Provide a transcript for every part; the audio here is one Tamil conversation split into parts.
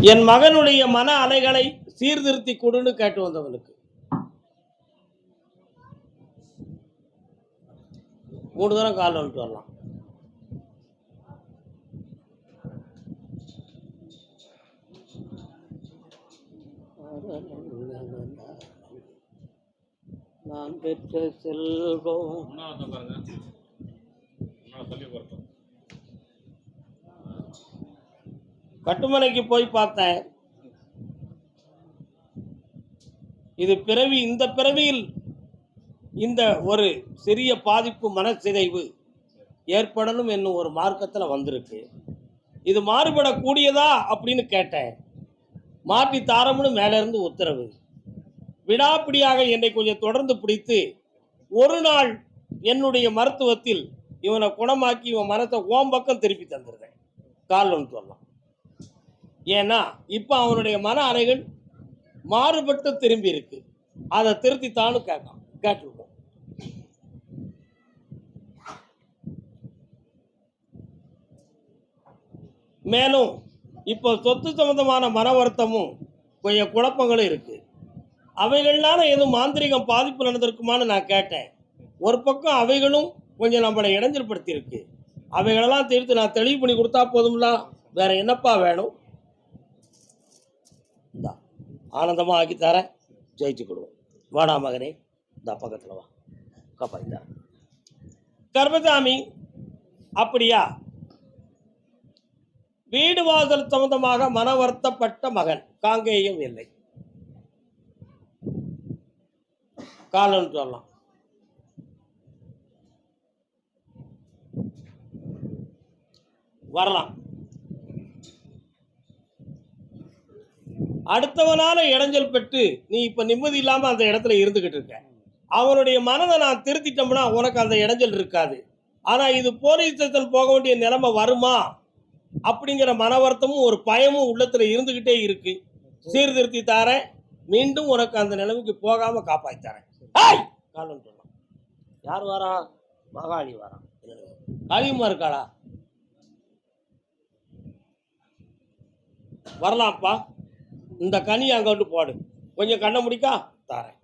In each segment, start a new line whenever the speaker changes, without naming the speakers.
என் மகனுடைய மன அலைகளை சீர்திருத்தி கொடுன்னு கேட்டு வந்தவனுக்கு. மூணு தூரம் கால் வந்துட்டு வரலாம். நான் பெற்ற செல்வம்
ஒன்றாவது பாருங்க ஒன்றாவது சொல்லி பொருத்தம்
கட்டுமனைக்கு போய் பார்த்தேன். இது பிறவி இந்த பிறவியில் இந்த ஒரு சிறிய பாதிப்பு மனச்சிதைவு ஏற்படணும் என்னும் ஒரு மார்க்கத்தில் வந்திருக்கு. இது மாறுபடக்கூடியதா அப்படின்னு கேட்டேன். மாற்றி தாரம்னு மேலேருந்து உத்தரவு. விடாப்பிடியாக என்னை கொஞ்சம் தொடர்ந்து பிடித்து ஒரு நாள் என்னுடைய மருத்துவத்தில் இவனை குணமாக்கி இவன் மனத்தை ஓம் பக்கம் திருப்பி தந்துடுறேன் கால் ஒன்று சொல்லலாம் ஏன்னா இப்போ அவனுடைய மன அறைகள் மாறுபட்டு திரும்பி இருக்கு. அதை திருத்தித்தான்னு கேட்கான் கேட்டுருக்கோம். மேலும் இப்போ சொத்து சம்பந்தமான மன வருத்தமும் கொஞ்சம் குழப்பங்களும் இருக்கு. அவைகள்னால எதுவும் மாந்திரிகம் பாதிப்பு நடந்திருக்குமான்னு நான் கேட்டேன். ஒரு பக்கம் அவைகளும் கொஞ்சம் நம்மளை இடைஞ்சல் படுத்தியிருக்கு அவைகளெல்லாம் தீர்த்து நான் தெளிவு பண்ணி கொடுத்தா போதும்ல? வேற என்னப்பா வேணும் இந்தா ஆனந்தமாக ஆக்கி தரேன் ஜெயிச்சு கொடுவோம் வாடா மகனே இந்த பக்கத்தில் வா. காப்பாத்தி கர்மசாமி அப்படியா? வீடு வாசல் சம்பந்தமாக மன வருத்தப்பட்ட மகன் காங்கேயம் இல்லை. காலன்னு சொல்லலாம். வரலாம். அடுத்தவனால இடைஞ்சல் பெற்று நீ இப்ப நிம்மதி இல்லாம அந்த இடத்துல இருந்துகிட்டு இருக்க. அவனுடைய மனதை நான் திருத்திட்டோம்னா உனக்கு அந்த இடைஞ்சல் இருக்காது. ஆனா இது போலீஸ் ஸ்டேஷன் போக வேண்டிய நிலைமை வருமா? அப்படிங்கிற மன வருத்தமும் ஒரு பயமும் உள்ளத்துல இருந்துகிட்டே இருக்கு. சீர்திருத்தி தாரேன். மீண்டும் உனக்கு அந்த நிலைமைக்கு போகாம காப்பாத்தி தரேன். காலம் சொல்லலாம் யார் வரா? மகாளி வரா. காளியம்மா இருக்காளா? வரலாம்ப்பா. இந்த கனி அங்க விட்டு போடு. கொஞ்சம் கண்ணை முடிக்கா தாரேன்.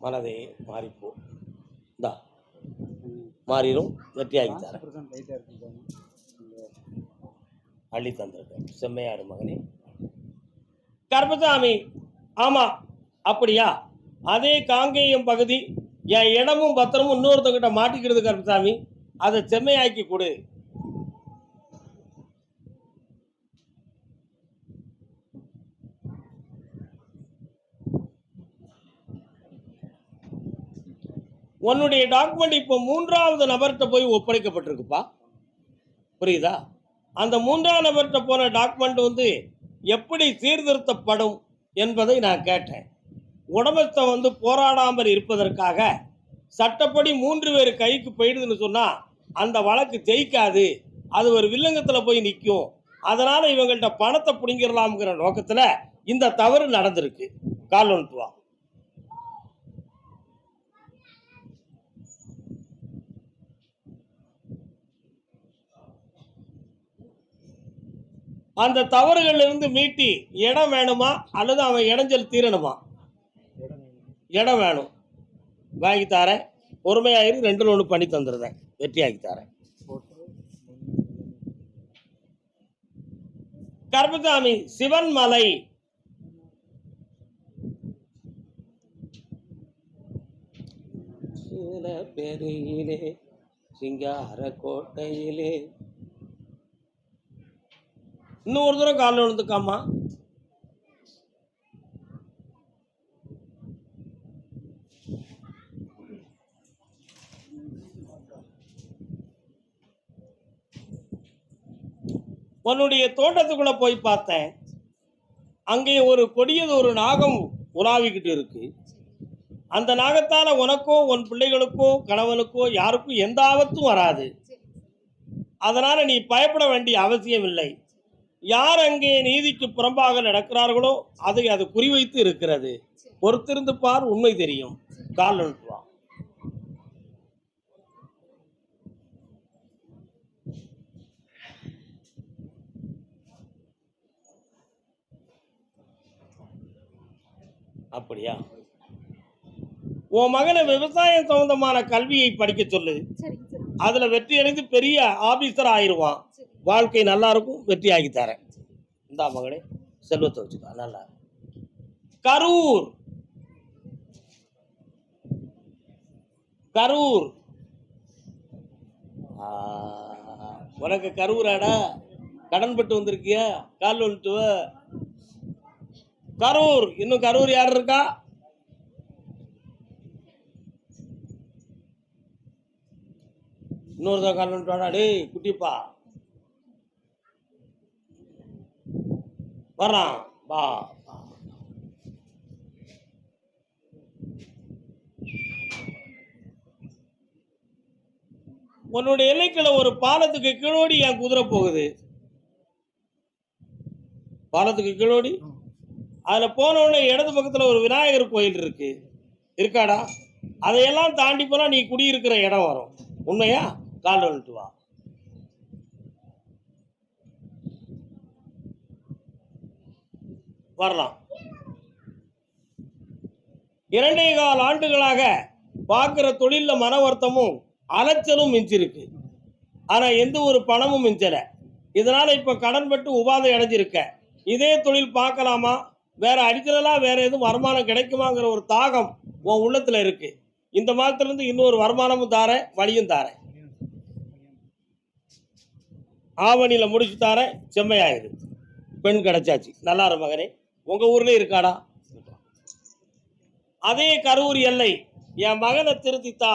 மனதே மாறிப்போ. இந்தா. மாறிடும் வெற்றியாகி தரேன். அள்ளி தந்திருக்கேன். செம்மையாடு மகனே. கர்மசாமி ஆமா அப்படியா? அதே காங்கேயம் பகுதி என் இடமும் பத்திரமும் இன்னொருத்தங்கிட்ட மாட்டிக்கிறது கருப்பசாமி. அதை செம்மையாக்கி கொடு. உன்னுடைய டாக்குமெண்ட் இப்போ மூன்றாவது நபர்கிட்ட போய் ஒப்படைக்கப்பட்டிருக்குப்பா. புரியுதா? அந்த மூன்றாம் நபர்கிட்ட போன டாக்குமெண்ட் வந்து எப்படி சீர்திருத்தப்படும் என்பதை நான் கேட்டேன். உடம்பத்தை வந்து போராடாமல் இருப்பதற்காக சட்டப்படி மூன்று பேர் கைக்கு போயிடுதுன்னு சொன்னால் அந்த வழக்கு ஜெயிக்காது. அது ஒரு வில்லங்கத்தில் போய் நிற்கும் அதனால் இவங்கள்ட்ட பணத்தை பிடிங்கிடலாம்ங்கிற நோக்கத்தில் இந்த தவறு நடந்திருக்கு. கால் ஒன்று வா அந்த தவறுகள்ல இருந்து மீட்டி இடம் வேணுமா? அல்லது அவன் இடைஞ்சல் தீரணுமா? இடம் வேணும். வாங்கி தரேன் பொறுமையாயிரு ரெண்டு ஒன்று பண்ணி தந்துடுறேன். வெற்றியாகி தாரேன் கர்மசாமி சிவன் மலை. சில பெரியிலே சிங்கார கோட்டையிலே இன்னும் ஒரு தூரம் காலில் விழுந்துக்காமா உன்னுடைய தோட்டத்துக்குள்ள போய் பார்த்தேன். அங்கே ஒரு கொடியது ஒரு நாகம் உலாவிக்கிட்டு இருக்கு. அந்த நாகத்தால உனக்கோ உன் பிள்ளைகளுக்கோ கணவனுக்கோ யாருக்கும் எந்த ஆபத்தும் வராது. அதனால நீ பயப்பட வேண்டிய அவசியம் இல்லை யார் அங்கே நீதிக்கு புறம்பாக நடக்கிறார்களோ அதை அது குறிவைத்து இருக்கிறது. பொறுத்திருந்து பார் உண்மை தெரியும். கால் அழுத்துவா அப்படியா? உன் மகனை விவசாயம் சம்பந்தமான கல்வியை படிக்க சொல்லு. அதுல வெற்றி அடைந்து பெரிய ஆபீசர்
ஆயிடுவான்
வாழ்க்கை நல்லா இருக்கும் வெற்றி ஆகி தரேன். இந்தா மகனே செல்வத்தை வச்சுக்கோ நல்லா கரூர். கரூர். உனக்கு கரூராடா? கடன்பட்டு வந்திருக்கியா? கால் வந்துட்டுவ கரூர். இன்னும் கரூர் யார் இருக்கா? இன்னொருத்தன் கால் வந்துட்டு வாடா டேய் குட்டிப்பா. வர்றான். வா. உன்னுடைய எல்லைக்குள்ள ஒரு பாலத்துக்கு கீழோடி என் குதிரை போகுது. பாலத்துக்கு கீழோடி? அதுல போன உடனே இடது பக்கத்துல ஒரு விநாயகர் கோயில் இருக்கு. இருக்காடா? அதையெல்லாம் தாண்டி போனா நீ குடியிருக்கிற இடம் வரும். உண்மையா? கால் வந்துட்டு வா. வரலாம். இரண்டே கால் ஆண்டுகளாக பார்க்குற தொழிலில் மன வருத்தமும் அலைச்சலும் மிஞ்சிருக்கு. ஆனால் எந்த ஒரு பணமும் மிஞ்சலை. இதனால் இப்போ கடன் பெற்று உபாதை அடைஞ்சிருக்க. இதே தொழில் பார்க்கலாமா? வேற அடிச்சலாக வேற எதுவும் வருமானம் கிடைக்குமாங்கிற ஒரு தாகம் உன் உள்ளத்தில் இருக்கு. இந்த மாதத்துலேருந்து இன்னொரு வருமானமும் தாரேன் வழியும் தாரேன். ஆவணியில் முடிச்சு தாரேன் செம்மையாயிரு. பெண் கிடைச்சாச்சு. நல்லா மகனே. உங்க ஊர்ல இருக்காடா? அதே கரூர் எல்லை என் மகனை திருத்தித்தா.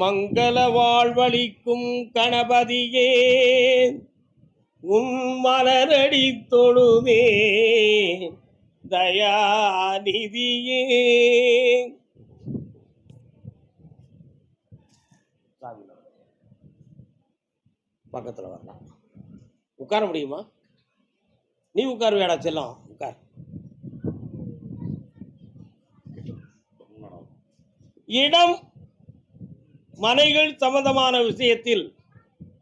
மங்கள வாழ்வழிக்கும் கணபதியே உன் மலரடி தொழுவே தயாநிதியே. பக்கத்தில் வரலாம். உட்கார முடியுமா? நீ உட்காருவியாடா செல்லம் உட்கார். இடம் மனைகள் சம்பந்தமான விஷயத்தில்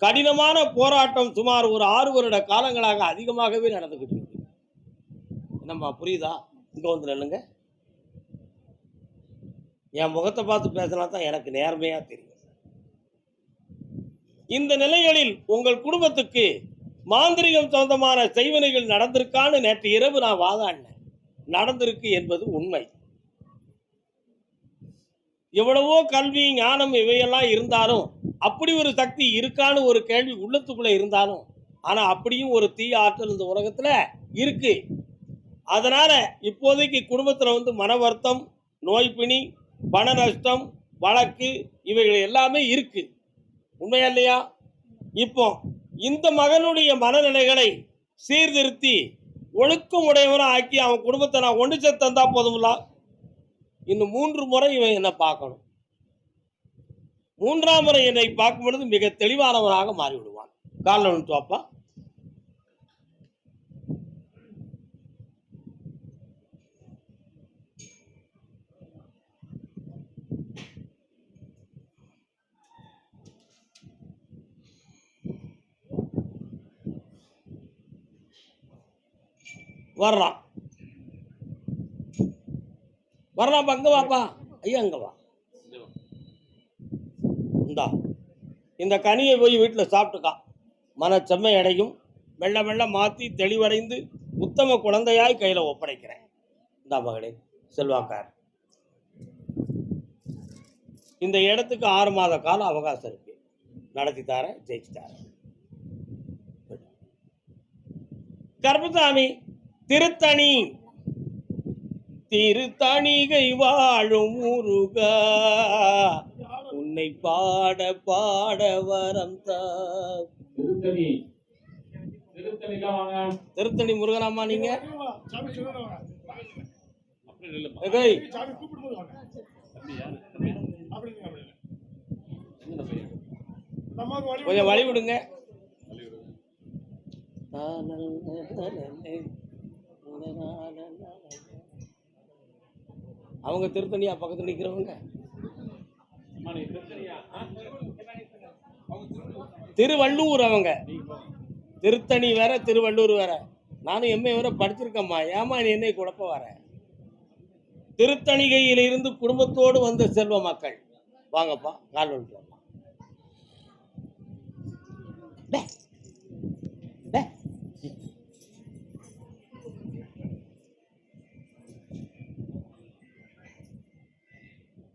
கடினமான போராட்டம் சுமார் ஒரு ஆறு வருட காலங்களாக அதிகமாகவே நடந்துகிட்டு இருக்கு. என்னம்மா புரியுதா? இங்க வந்து நில்லுங்க. என் முகத்தை பார்த்து பேசினா தான் எனக்கு நேர்மையா தெரியும். இந்த நிலைகளில் உங்கள் குடும்பத்துக்கு மாந்திரிகம் சொந்தமான செய்வனைகள் நடந்திருக்கான்னு நேற்று இரவு நான் வாதாடினேன். நடந்திருக்கு என்பது உண்மை. எவ்வளவோ கல்வி ஞானம் இவையெல்லாம் இருந்தாலும் அப்படி ஒரு சக்தி இருக்கான்னு ஒரு கேள்வி உள்ளத்துக்குள்ள இருந்தாலும் ஆனா அப்படியும் ஒரு தீய ஆற்றல் இந்த உலகத்துல இருக்கு. அதனால இப்போதைக்கு குடும்பத்துல வந்து மன வருத்தம் நோய்பிணி பண நஷ்டம் வழக்கு இவைகள் எல்லாமே இருக்கு. உண்மையா இல்லையா? இப்போ இந்த மகனுடைய மனநிலைகளை சீர்திருத்தி ஒழுக்கம் உடையவனா ஆக்கி அவன் குடும்பத்தை நான் ஒன்று சேர்த்து தந்தா போதும்ல? இன்னும் மூன்று முறை இவன் என்னை பார்க்கணும். மூன்றாம் முறை என்னை பார்க்கும் பொழுது மிக தெளிவானவனாக மாறிவிடுவான். காலில் விட்டு வாப்பா வர்றான் வரலாம் அங்க வாப்பா. ஐயா அங்க வா. இந்தா. இந்த கனியை போய் வீட்டில் சாப்பிட்டுக்கா. மனச்செம்மை அடையும். மெல்ல மெல்ல மாற்றி தெளிவடைந்து உத்தம குழந்தையாய் கையில் ஒப்படைக்கிறேன். இந்தா மகளே செல்வாக்கார். இந்த இடத்துக்கு ஆறு மாத கால அவகாசம் இருக்கு. நடத்தி தரேன் ஜெயிச்சு தார கர்பசாமி திருத்தணி. திருத்தணிகை வாழும் முருகா. உன்னை பாட பாட வரம்
திருத்தணி.
முருகனாமா நீங்க? கொஞ்சம் வழி விடுங்க. அவங்க திருத்தணியா பக்கத்தில்
நிற்கிறவங்க
திருவள்ளூர் அவங்க திருத்தணி வேற திருவள்ளூர் வேற நானும் எம்ஏ வேற படிச்சிருக்கேம்மா ஏமா நீ என்னை குழப்ப வர திருத்தணிகையிலிருந்து குடும்பத்தோடு வந்த செல்வ மக்கள் வாங்கப்பா கால் வந்துட்டு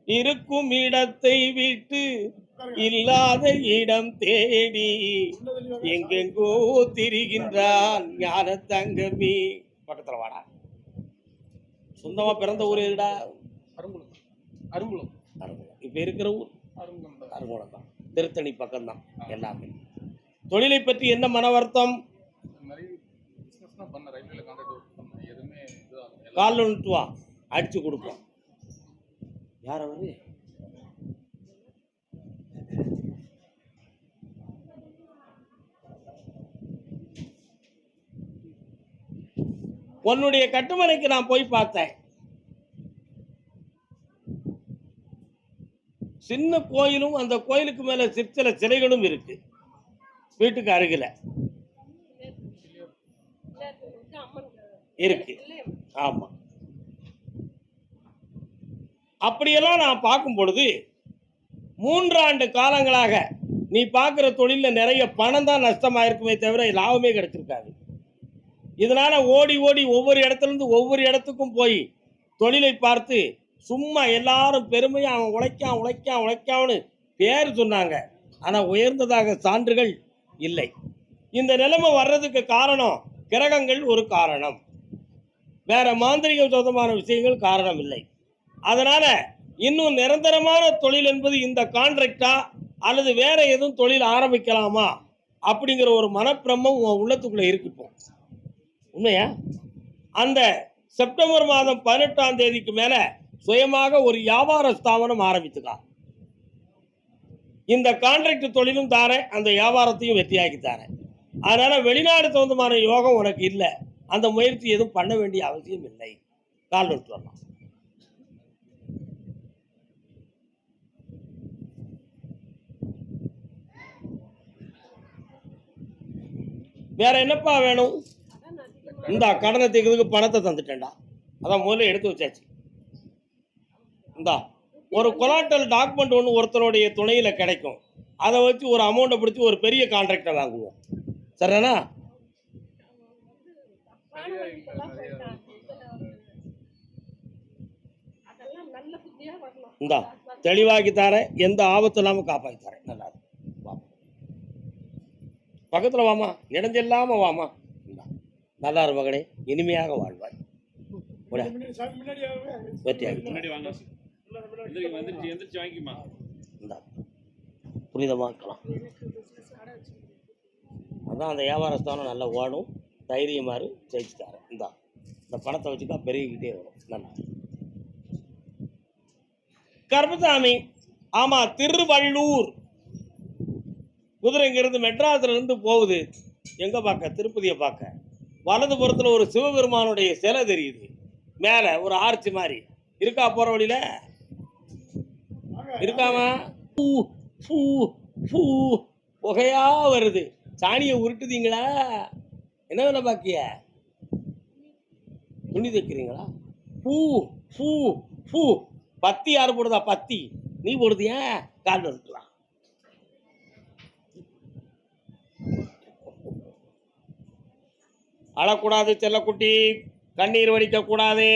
இருக்கும் இடத்தை விட்டு இல்லாத இடம் தேடி எங்கெங்கோ திரிகின்றான் ஞான தங்கமி. பக்கத்துல வாடா. சொந்தமா பிறந்த ஊர் எதுடா?
அருங்குளம் அருங்குளம்
அருங்குளம். இப்ப இருக்கிற ஊர்?
அருங்குளம் தான்.
அருங்குளம் தான். திருத்தணி பக்கம்தான் எல்லாமே. தொழிலை பற்றி என்ன மன வருத்தம்?
தான்
கால் வா. அடிச்சு கொடுப்போம். யார் அவரு? உன்னுடைய கட்டுமனைக்கு நான் போய் பார்த்தேன். சின்ன கோயிலும் அந்த கோயிலுக்கு மேல சிற்சில சிலைகளும் இருக்கு. வீட்டுக்கு அருகில. இருக்கு. ஆமா. அப்படியெல்லாம் நான் பார்க்கும் பொழுது மூன்றாண்டு காலங்களாக நீ பார்க்குற தொழிலில் நிறைய பணம் தான் நஷ்டமாயிருக்குமே தவிர லாபமே கிடச்சிருக்காது. இதனால் ஓடி ஓடி ஒவ்வொரு இடத்துல இருந்து ஒவ்வொரு இடத்துக்கும் போய் தொழிலை பார்த்து சும்மா எல்லாரும் பெருமையாக அவன் உழைக்கான் உழைக்கான் உழைக்கான்னு பேர் சொன்னாங்க. ஆனால் உயர்ந்ததாக சான்றுகள் இல்லை. இந்த நிலைமை வர்றதுக்கு காரணம் கிரகங்கள் ஒரு காரணம். வேற மாந்திரிகம் சொந்தமான விஷயங்கள் காரணம் இல்லை அதனால இன்னும் நிரந்தரமான தொழில் என்பது இந்த கான்ட்ராக்டா அல்லது வேற எதுவும் தொழில் ஆரம்பிக்கலாமா அப்படிங்கிற ஒரு மனப்பிரமம் உன் உள்ளத்துக்குள்ள இருக்குப்போம் உண்மையா? அந்த செப்டம்பர் மாதம் பதினெட்டாம் தேதிக்கு மேல சுயமாக ஒரு வியாபார ஸ்தாபனம் ஆரம்பித்துக்கலாம் இந்த கான்ட்ராக்ட் தொழிலும் தாரேன் அந்த வியாபாரத்தையும் வெற்றியாக்கி தாரேன். அதனால வெளிநாடு சொந்தமான யோகம் உனக்கு இல்லை. அந்த முயற்சி எதுவும் பண்ண வேண்டிய அவசியம் இல்லை. கால் வரலாம். வேற என்னப்பா வேணும்? இந்த கடனை தீர்க்கிறதுக்கு பணத்தை தந்துட்டேன்டா. அதான் முதல்ல எடுத்து வச்சாச்சு. இந்தா ஒரு கொலாட்டல் டாக்குமெண்ட் ஒன்று ஒருத்தருடைய துணையில் கிடைக்கும். அதை வச்சு ஒரு அமௌண்ட்டை பிடிச்சி ஒரு பெரிய கான்ட்ராக்டை வாங்குவோம். சரிண்ணா இந்தா தெளிவாக்கி தரேன். எந்த ஆபத்தும் இல்லாமல் காப்பாற்றி தரேன். நல்லா பக்கத்தில் வாமா இடைஞ்சில்லாம வாமா. நல்லா இரு மகனே இனிமையாக வாழ்வாய். புனிதமாக்கலாம் அதான் அந்த வியாபார ஸ்தானம் நல்லா ஓடும். தைரியமாறு ஜெயிச்சு தரேன். இந்தா இந்த பணத்தை வச்சுக்கா பெருகிக்கிட்டே வரும். நல்லா. கர்மசாமி ஆமா திருவள்ளூர். குதிரை இங்கேருந்து மெட்ராஸ்ல இருந்து போகுது. எங்க பார்க்க திருப்பதியை பார்க்க வலதுபுறத்துல ஒரு சிவபெருமானுடைய சிலை தெரியுது. மேல ஒரு ஆர்ச்சி மாதிரி. இருக்கா போற வழியில்? இருக்காமா? பூ பூ பூ. புகையா வருது. சாணியை உருட்டுதீங்களா? என்ன வேலை பாக்கிய? துணி தைக்கிறீங்களா? பூ பூ பூ. பத்தி யார் போடுதா? பத்தி. நீ போடுதியா? கால் இருக்கலாம் அழக்கூடாது செல்லக்குட்டி கண்ணீர் வடிக்கக்கூடாது.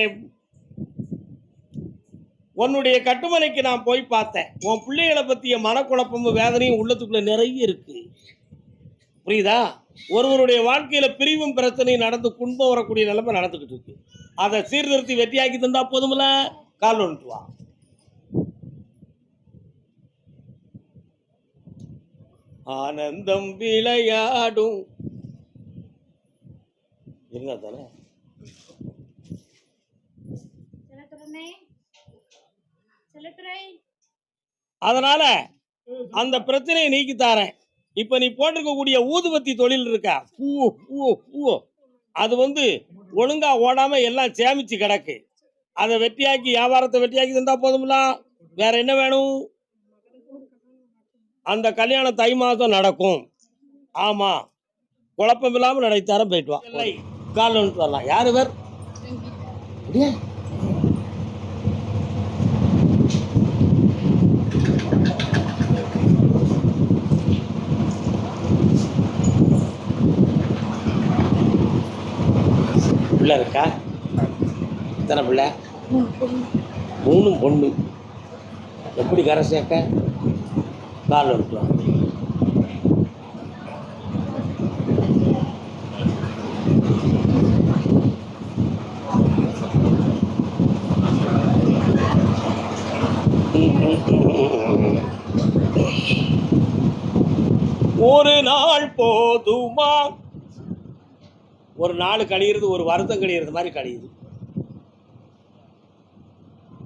உன்னுடைய கட்டுமனைக்கு நான் போய் பார்த்தேன். உன் பிள்ளைகளை பற்றிய மனக்குழப்பமும் வேதனையும் உள்ளத்துக்குள்ள நிறைய இருக்கு. புரியுதா? ஒருவருடைய வாழ்க்கையில் பிரிவும் பிரச்சனையும் நடந்து குன்பம் வரக்கூடிய நிலைமை நடந்துக்கிட்டு இருக்கு. அதை சீர்திருத்தி வெற்றியாக்கி தந்தா போதுமில்ல கால் வந்துட்டு வா. ஆனந்தம் விளையாடும் இருந்தா தானே அதனால அந்த பிரச்சனையை நீக்கி தாரேன். இப்ப நீ போட்டிருக்கக்கூடிய ஊதுபத்தி தொழில் இருக்கா? பூ பூ பூ அது வந்து ஒழுங்கா ஓடாம எல்லாம் சேமிச்சு கிடக்கு. அதை வெட்டியாக்கி வியாபாரத்தை வெட்டியாக்கி தந்தா போதும்ல? வேற என்ன வேணும்? அந்த கல்யாணம் தை மாதம் நடக்கும். ஆமா. குழப்பம் இல்லாம நடைத்தார போயிட்டு வா. கால் வந்துட்டு வரலாம் யார் இவர்? அப்படியே? பிள்ளை இருக்கா? எத்தனை பிள்ளை? மூணும் பொண்ணு. எப்படி கரை சேர்க்க கால் எடுத்துவாங்க ஒரு நாள் போதுமா? ஒரு நாள் கழியிறது ஒரு வருத்தம் கழியிறது மாதிரி கழியுது.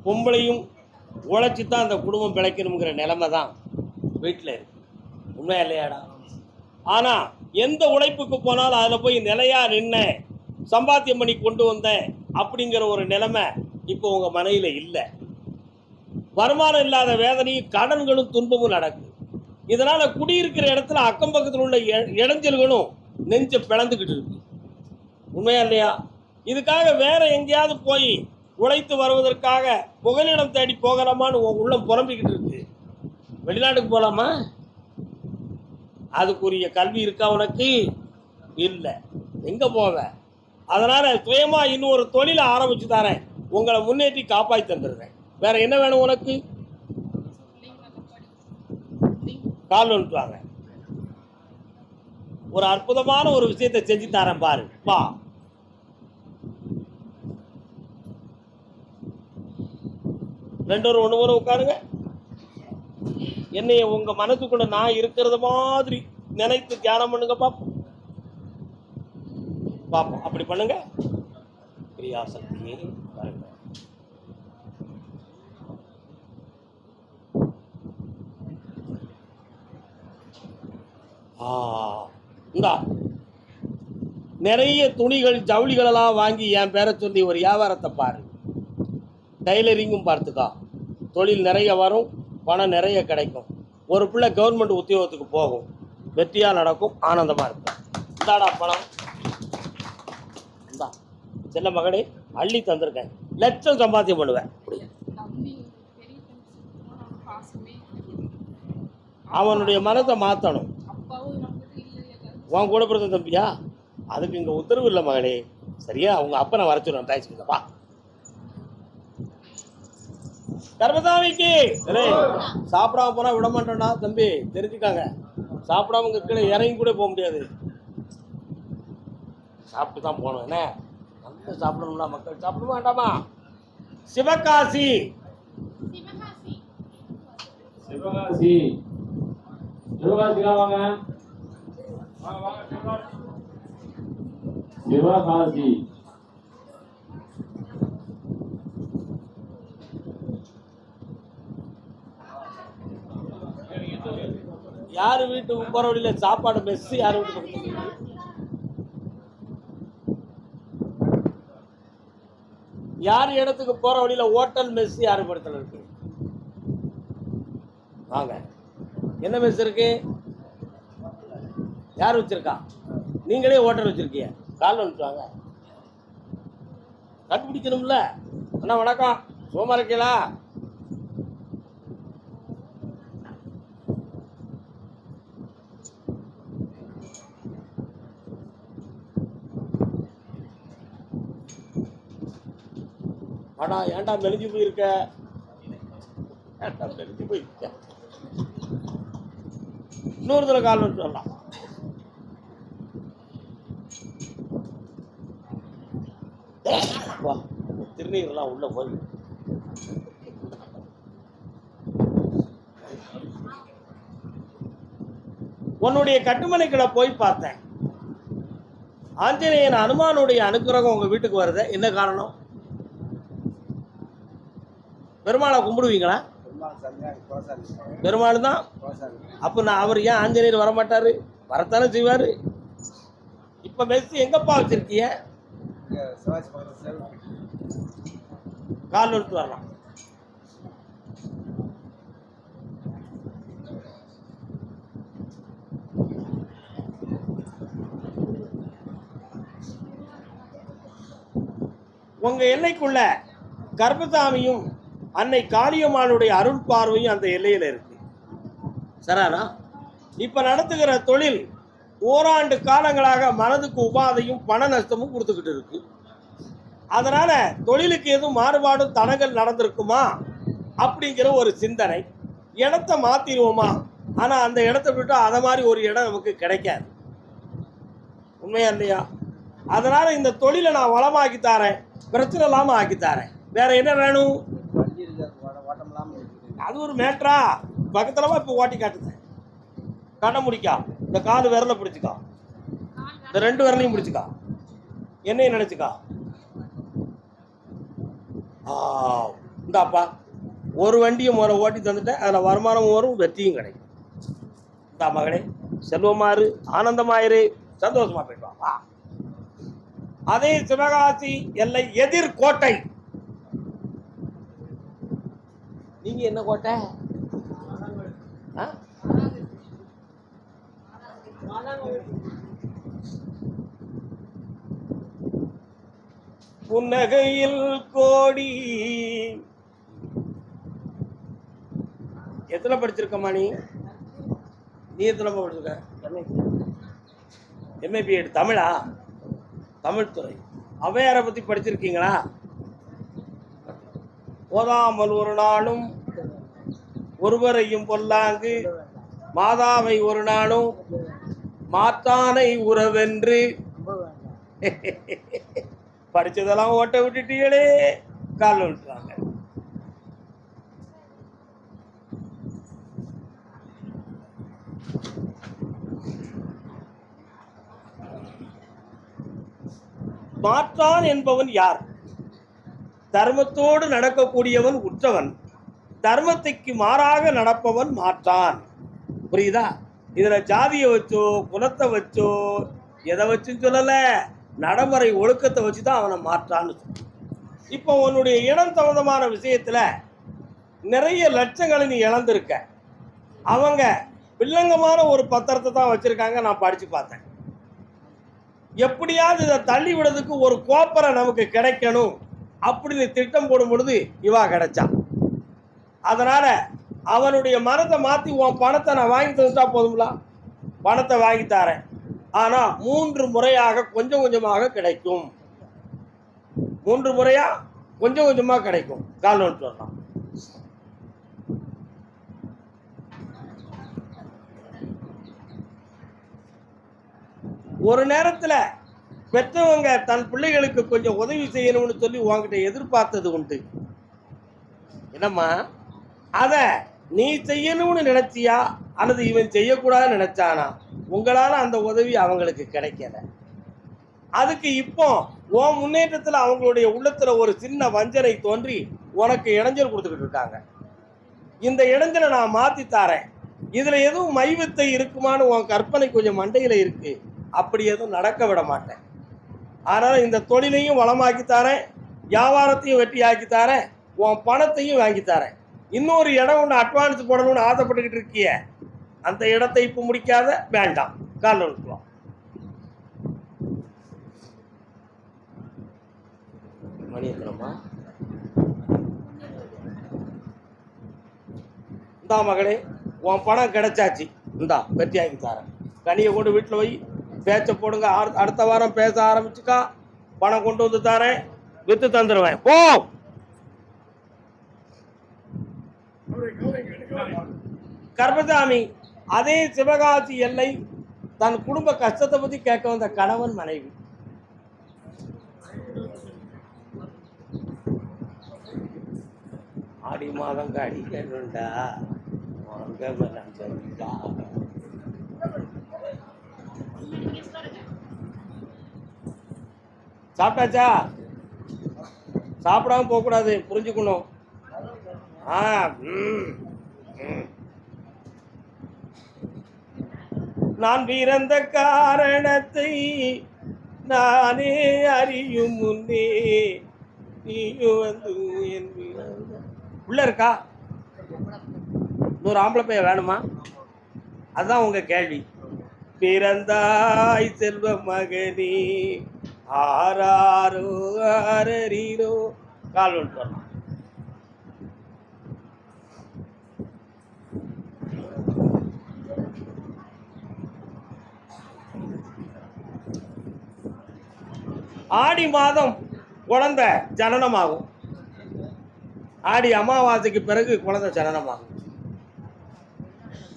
பொம்பளையும் உழைச்சி தான் அந்த குடும்பம் பிழைக்கணுங்கிற நிலைமை தான் வீட்டில் இருக்கு. உண்மையா இல்லையாடா? ஆனால் எந்த உழைப்புக்கு போனாலும் அதில் போய் நிலையா நின்னேன் சம்பாத்தியம் பண்ணி கொண்டு வந்தேன் அப்படிங்கிற ஒரு நிலைமை இப்போ உங்கள் மனையில் இல்லை. வருமானம் இல்லாத வேதனையும் கடன்களும் துன்பமும் நடக்குது. இதனால் குடியிருக்கிற இடத்துல அக்கம் பக்கத்தில் உள்ள இடைஞ்சல்களும் நெஞ்ச பிளந்துக்கிட்டு இருக்கு. உண்மையா இல்லையா? இதுக்காக வேற எங்கேயாவது போய் உழைத்து வருவதற்காக புகலிடம் தேடி போகலாமான்னு உன் உள்ளம் புலம்பிக்கிட்டு இருக்கு. வெளிநாட்டுக்கு போகலாமா அதுக்குரிய கல்வி இருக்கா உனக்கு? இல்லை. எங்கே போவ? அதனால் சுயமாக இன்னொரு தொழிலை ஆரம்பிச்சு தரேன். உங்களை முன்னேற்றி காப்பாற்றி தந்துடுறேன். வேற என்ன வேணும் உனக்கு? கால் வந்துட்டு வாங்க ஒரு அற்புதமான ஒரு விஷயத்தை செஞ்சு தரேன் பாரு. வா. ரெண்டு ஒரு ஒன்று ஒரு உட்காருங்க. என்னைய உங்க மனசுக்குள்ள நான் இருக்கிறது மாதிரி நினைத்து தியானம் பண்ணுங்க பாப்போம். பாப்போம். அப்படி பண்ணுங்க. கிரியாசக்தியே பாருங்க ஆ இந்தா. நிறைய துணிகள் ஜவுளிகளெல்லாம் வாங்கி என் பேரை சொல்லி ஒரு வியாபாரத்தை பாரு. டைலரிங்கும் பார்த்துக்கா. தொழில் நிறைய வரும் பணம் நிறைய கிடைக்கும். ஒரு பிள்ளை கவர்மெண்ட் உத்தியோகத்துக்கு போகும். வெற்றியாக நடக்கும் ஆனந்தமாக இருக்கும். இந்தாடா பணம். இந்தா. செல்ல மகனே அள்ளி தந்திருக்கேன். லட்சம் சம்பாத்தியம் பண்ணுவேன். அப்படி
தம்பி பெரிய தம்பி பாசமே
அவனுடைய மனத்தை மாற்றணும் உன் கூட பிறந்த தம்பியா? அதுக்கு இங்கே உத்தரவு இல்லை மகளே சரியா? அவங்க அப்பனை வர சொல்லுவேன் கர்மசாமிக்கு! டேய், சாப்பிடாம போனா விட மாட்டேன்டா தம்பி. தெரிஞ்சுக்காங்க. சாப்பிடாம இங்க கீழே இறங்கி கூட போக முடியாது. சாப்பிட்டு தான் போகணும் என்ன? நல்லா சாப்பிடணும்ல மக்கள். சாப்பிட வேண்டாமா? சிவகாசி!
சிவகாசி. சிவகாசிலாம் வாங்க. சிவகாசி.
யார் வீட்டுக்கு போற வழியில சாப்பாடு மெஸ் யார் வீட்டு யார் இடத்துக்கு போற வழியில ஹோட்டல் மெஸ் யார் படத்துல இருக்கு வாங்க. என்ன மெஸ் இருக்கு? யார் வச்சிருக்கா? நீங்களே ஓட்டர் வச்சிருக்கீங்க. கால் வந்துட்டு கண்டுபிடிக்கணும்ல. அண்ணா வணக்கம். சோமா இருக்கீங்களா? ஆனா ஏன்டா மெலிஞ்சு போயிருக்க? ஏன்டா மெலிஞ்சு போயிருக்க? இன்னொரு தடவை கால் வந்து சொல்லலாம் வா. திருநீர்லாம் உள்ள போய். உன்னுடைய கட்டுமனைக்குள்ள போய் பார்த்தேன். ஆஞ்சநேயன் அனுமானுடைய அனுக்கிரகம் உங்க வீட்டுக்கு வருது. என்ன காரணம்? பெருமாளை கும்பிடுவீங்களா? பெருமாள் தான் அப்போ நான் அவர் ஏன் ஆஞ்சநேயர் வரமாட்டாரு? வரத்தானே செய்வார்? இப்போ மெஸ்ஸி எங்கப்பா வச்சிருக்கீங்க கால் எடுத்து வரலாம். உங்க எல்லைக்குள்ள கர்ப்பசாமியும் அன்னை காளியம்மாளுடைய அருள் பார்வையும் அந்த எல்லையில இருக்கு. சரானா? இப்ப நடத்துகிற தொழில் ஓராண்டு காலங்களாக மனதுக்கு உபாதையும் பண நஷ்டமும் கொடுத்துக்கிட்டு இருக்கு. அதனால் தொழிலுக்கு எதுவும் மாறுபாடும் தடங்கள் நடந்திருக்குமா? அப்படிங்கிற ஒரு சிந்தனை. இடத்த மாற்றிடுவோமா ஆனால் அந்த இடத்த விட்டு அதை மாதிரி ஒரு இடம் நமக்கு கிடைக்காது. உண்மையா இல்லையா? அதனால் இந்த தொழிலை நான் வளமாக்கி தாரேன். பிரச்சனை இல்லாமல் ஆக்கி தாரேன். வேற என்ன வேணும்? அது ஒரு மேட்ரா பக்கத்துலமா இப்போ ஓட்டி காட்டுது. கண்ணை முடிக்கா. இந்த காலு விரலை பிடிச்சிக்கா. இந்த ரெண்டு விரலையும் பிடிச்சிக்கா. என்னையும் நினச்சிக்கா. இந்தாப்பா ஒரு வண்டியை முறை ஓட்டி தந்துட்டேன். அதில் வருமானம் வரும் வெற்றியும் கிடைக்கும். இந்தா மகனே செல்வமாறு ஆனந்தமாயிரு. சந்தோஷமா போயிட்டு வா அதே சிவகாசி எல்லை எதிர்கோட்டை நீங்க என்ன கோட்டை? புன்னகையில் கோடி. எத்தனை படிச்சிருக்கம்மா நீ நீ எத்தனை படிச்சிருக்க? எம்ஏ பிஎட் தமிழா? தமிழ் துறை. அவையாரை பத்தி படிச்சிருக்கீங்களா? ஓதாமல் ஒரு நாளும் ஒருவரையும் பொல்லாங்கு. மாதாவை ஒரு நாளும் மாத்தானை உறவென்று. படிச்சதெல்லாம் ஓட்ட விட்டுட்டீங்களே காலில் விட்டுறாங்க. மாற்றான் என்பவன் யார்? தர்மத்தோடு நடக்கக்கூடியவன் உற்றவன். தர்மத்துக்கு மாறாக நடப்பவன் மாற்றான் புரியுதா? இதுல ஜாதியை வச்சோ குலத்தை வச்சோ எதை வச்சுன்னு சொல்லலை. நடைமுறை ஒழுக்கத்தை வச்சு தான் அவனை மாற்றான்னு இப்போ உன்னுடைய இடம் சம்மந்தமான விஷயத்தில் நிறைய லட்சங்களை நீ இழந்திருக்க. அவங்க வில்லங்கமான ஒரு பத்திரத்தை தான் வச்சுருக்காங்க நான் படித்து பார்த்தேன். எப்படியாவது இதை தள்ளி விடுறதுக்கு ஒரு கோப்பரை நமக்கு கிடைக்கணும் அப்படின்னு திட்டம் போடும் பொழுது இவா கிடைச்சான் அதனால் அவனுடைய மனத்தை மாற்றி உன் பணத்தை நான் வாங்கி தந்துட்டா போதும்ல? பணத்தை வாங்கி தரேன். ஆனா மூன்று முறையாக கொஞ்சம் கொஞ்சமாக கிடைக்கும். மூன்று முறையா கொஞ்சம் கொஞ்சமா கிடைக்கும். கால் நோட்டு ஒரு நேரத்துல பெற்றவங்க தன் பிள்ளைகளுக்கு கொஞ்சம் உதவி செய்யணும்னு சொல்லி உன்கிட்ட எதிர்பார்த்தது உண்டு. என்னம்மா? அத நீ செய்யணும்னு நினைச்சியா? அல்லது இவன் செய்யக்கூடாதுன்னு நினைச்சானா? உங்களால் அந்த உதவி அவங்களுக்கு கிடைக்கல. அதுக்கு இப்போ உன் முன்னேற்றத்தில் அவங்களுடைய உள்ளத்தில் ஒரு சின்ன வஞ்சனை தோன்றி உனக்கு இடைஞ்சல் கொடுத்துக்கிட்டு இருக்காங்க. இந்த இடைஞ்சலை நான் மாற்றி தாரேன். இதில் எதுவும் மைவித்தை இருக்குமான்னு உன் கற்பனை கொஞ்சம் மண்டையில் இருக்கு. அப்படி எதுவும் நடக்க விட மாட்டேன். அதனால் இந்த தொழிலையும் வளமாக்கி தரேன். வியாபாரத்தையும் வெட்டியாக்கி தாரேன். உன் பணத்தையும் வாங்கி தரேன். இன்னொரு இடம் ஒன்று அட்வான்ஸ் போடணும்னு ஆசைப்பட்டுக்கிட்டு இருக்கிய. அந்த இடத்தை இப்போ முடிக்காத வேண்டாம். காலில் விட்டுருவோம் மணி எத்தனம்மா? இந்தா மகளே உன் பணம் கிடைச்சாச்சு. இந்தா வெற்றியாக்கி தரேன். கனியை கொண்டு வீட்டில் வை பேச்ச போடுங்க. அடுத்த- அடுத்த வாரம் பேச ஆரம்பிச்சுக்கா. பணம் கொண்டு வந்து தரேன். வித்து தந்துடுவேன் போ! கர்பசாமி அதே சிவகாசி எல்லை தன் குடும்ப கஷ்டத்தை பற்றி கேட்க வந்த கணவன் மனைவி. ஆடி மாதம் கடிக்கணுண்டா வாங்க சாப்பிட்டாச்சா? சாப்பிடாம போகக்கூடாது புரிஞ்சுக்கணும். ஆ ம் ம். நான் பிறந்த காரணத்தை நானே அறியும் முன்னே நீயும் வந்து என் உள்ள இருக்கா? நூறு ஆம்பளை பையன் வேணுமா? அதுதான் உங்க கேள்வி. பிறந்தாய் செல்வ மகனே ஆறாரோ ஆரரீரோ கால் வந்துட்டு ஆடி மாதம் குழந்தை ஜனனமாகும். ஆடி அமாவாசைக்கு பிறகு குழந்தை ஜனனமாகும்.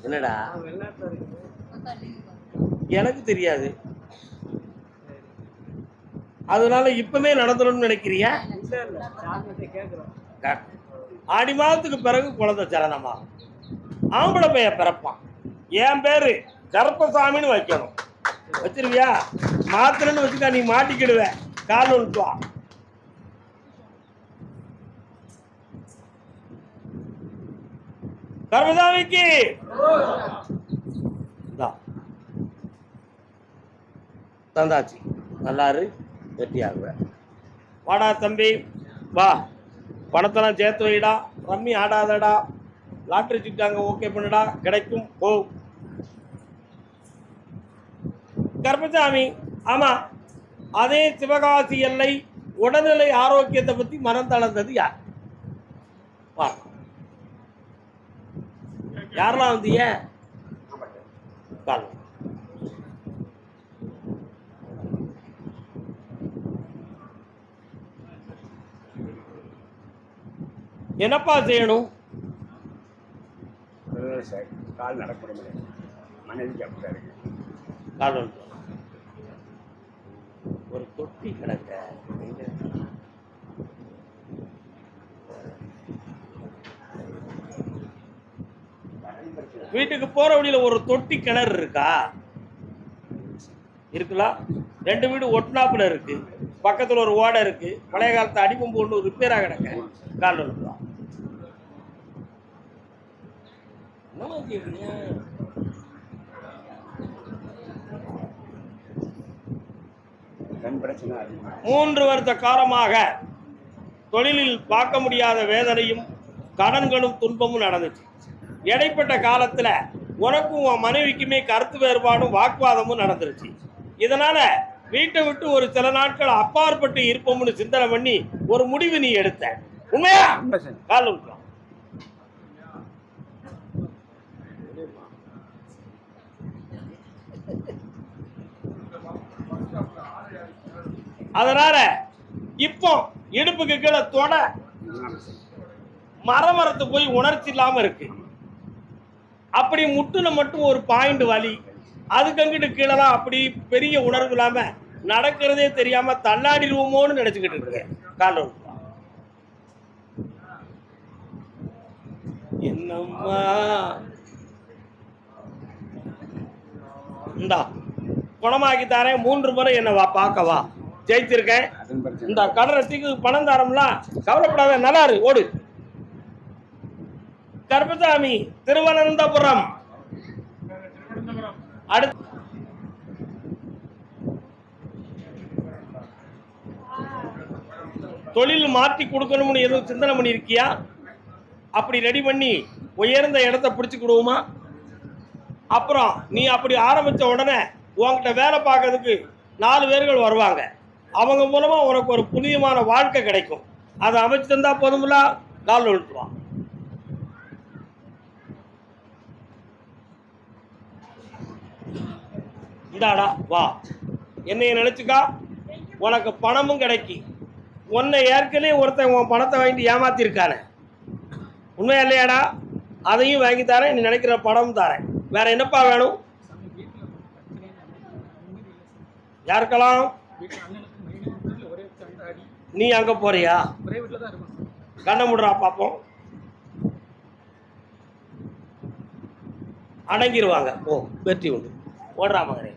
என்னடா? எனக்கு தெரியாது. அதனால இப்பவே நடந்துடும் நினைக்கிறியா? ஆடி மாதத்துக்கு பிறகு குழந்தை ஜனனமாகும். ஆம்பளை பையன் பிறப்பான். என் பேரு கருப்பசாமின்னு வைக்கணும். வச்சிருவியா? மாத்திரன்னு வச்சுக்கா நீ மாட்டிக்கிடுவ. கால் ஒழுத்துவா கர்மதாமிக்கு தந்தாச்சு. நல்லாரு வெட்டியாகுவேன் வாடா தம்பி. வா. பணத்தெல்லாம் சேர்த்து வைடா. ரம்மி ஆடாதடா. லாட்ரி சீட்டாங்க ஓகே பண்ணுடா. கிடைக்கும். போ. கர்மசாமி. ஆமா அதே சிவகாசி எல்லை உடல்நிலை ஆரோக்கியத்தை பத்தி மனம் தளர்ந்தது யார்? யாரெல்லாம் வந்தீங்க? கால் என்னப்பா செய்யணும்?
கால் நடக்கணும். மனைவி மனைவிக்கு அப்படிதான் இருக்கு.
கால் ஒரு தொட்டி கிடக்க. வீட்டுக்கு போற வழியில ஒரு தொட்டி கிணறு இருக்கா? இருக்கலாம் ரெண்டு வீடு ஒட்டுனாப்புல இருக்கு. பக்கத்துல ஒரு ஓடை இருக்கு. பழைய காலத்து அடிப்பம்பு ஒன்று ரிப்பேரா கிடக்க. கால் வந்துடும் மூன்று வருட காலமாக தொழிலில் பார்க்க முடியாத வேதனையும் கடன்களும் துன்பமும் நடந்துச்சு. இடைப்பட்ட காலத்துல உனக்கும் உன் மனைவிக்குமே கருத்து வேறுபாடும் வாக்குவாதமும் நடந்துருச்சு. இதனால வீட்டை விட்டு ஒரு சில நாட்கள் அப்பாற்பட்டு இருப்போம்னு சிந்தனை பண்ணி ஒரு முடிவு நீ எடுத்த. உண்மையா? கால் விட்டுலாம் அதனால இப்போ இடுப்புக்கு கீழே தொட மரமரத்து போய் உணர்ச்சி இல்லாம இருக்கு. அப்படி முட்டுல மட்டும் ஒரு பாயிண்ட் வலி. அதுக்கு அங்கிட்டு கீழே தான் அப்படி பெரிய உணர்வு இல்லாம நடக்கிறதே தெரியாம தள்ளாடிடுவோமோன்னு நினைச்சுக்கிட்டு இருக்கேன். கால் என்னம்மா? இந்தா குணமாக்கி தரேன். மூன்று முறை என்ன வா பார்க்கவா ஜெயிச்சிருக்கேன் இந்த கடரத்துக்கு பணம் தரோம்லாம் கவலைப்படாத நல்லாரு ஓடு. கர்பசாமி திருவனந்தபுரம். அடுத்து தொழில் மாற்றி கொடுக்கணும்னு எதுவும் சிந்தனை பண்ணியிருக்கியா? அப்படி ரெடி பண்ணி உயர்ந்த இடத்த பிடிச்சிக்கிடுவோமா அப்புறம் நீ அப்படி ஆரம்பிச்ச உடனே உன்கிட்ட வேலை பார்க்கறதுக்கு நாலு பேர்கள் வருவாங்க. அவங்க மூலமாக உனக்கு ஒரு புனிதமான வாழ்க்கை கிடைக்கும். அதை அமைச்சு தந்தால் போதும்ல? கால் விழுத்துவான் இந்தாடா வா. என்னைய நினைச்சுக்கா? உனக்கு பணமும் கிடைக்கும் உன்னை ஏற்கனவே ஒருத்தன் உன் பணத்தை வாங்கிட்டு ஏமாத்திருக்கானே. உண்மையா இல்லையாடா? அதையும் வாங்கி தரேன் நீ நினைக்கிற பணமும் தரேன். வேற என்னப்பா வேணும்? யாருக்கெல்லாம்? நீ அங்க போறியா?
ஒரே வீட்டில் தான் இருக்கும்
கண்ண முடுறா பார்ப்போம் அடங்கிருவாங்க. ஓ வெற்றி உண்டு. ஓடுறா மகனே.